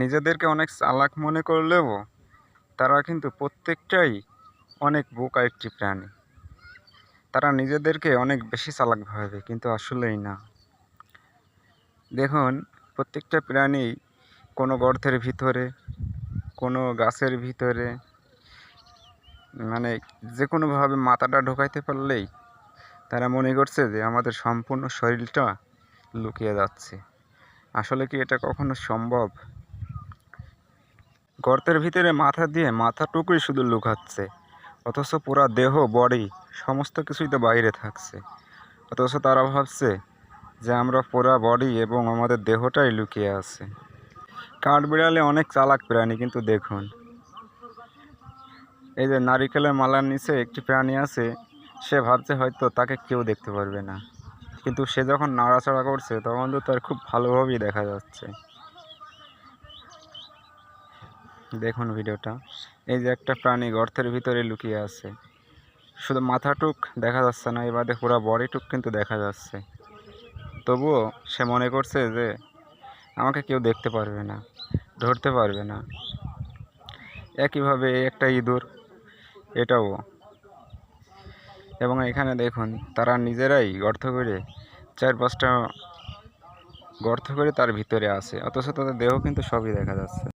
নিজেদেরকে অনেক চালাক মনে করলেও তারা কিন্তু প্রত্যেকটাই অনেক বোকা একটি প্রাণী। তারা নিজেদেরকে অনেক বেশি চালাক ভাবে, কিন্তু আসলেই না। দেখুন, প্রত্যেকটা প্রাণী কোনো গর্তের ভিতরে, কোনো গাছের ভিতরে মানে যে কোনোভাবে মাথাটা ঢোকাইতে পারলেই তারা মনে করছে যে আমাদের সম্পূর্ণ শরীরটা লুকিয়ে যাচ্ছে। আসলে কি এটা কখনো সম্ভব? গর্তের ভিতরে মাথা দিয়ে মাথাটুকুই শুধু লুকাচ্ছে। অথচ পুরা দেহ, বডি, সমস্ত কিছুই তো বাইরে থাকছে। অথচ তারা ভাবছে যে আমরা পুরা বডি এবং আমাদের দেহটাই লুকিয়ে আছে। কাঠ কাঠবিড়ালে অনেক চালাক প্রাণী কিন্তু দেখুন। এই যে নারিকেলের মালার নিচে একটি প্রাণী আছে, সে ভাবছে হয়তো তাকে কেউ দেখতে পারবে না। কিন্তু সে যখন নাড়াচাড়া করছে, তখন তো তার খুব ভালোভাবেই দেখা যাচ্ছে। দেখুন ভিডিওটা। এই যে একটা প্রাণী গর্তের ভিতরে লুকিয়ে আছে। শুধু মাথাটুক দেখা যাচ্ছে না এবারে পুরো বডিটুক কিন্তু দেখা যাচ্ছে। তবুও সে মনে করছে যে, আমাকে কেউ দেখতে পারবে না, ধরতে পারবে না। একইভাবে একটা ইঁদুর, এটাও। এবং এখানে দেখুন, তারা নিজেরাই গর্ত করে, চার পাঁচটা গর্ত করে তার ভিতরে আছে। অথচ তাদের দেহ কিন্তু সবই দেখা যাচ্ছে।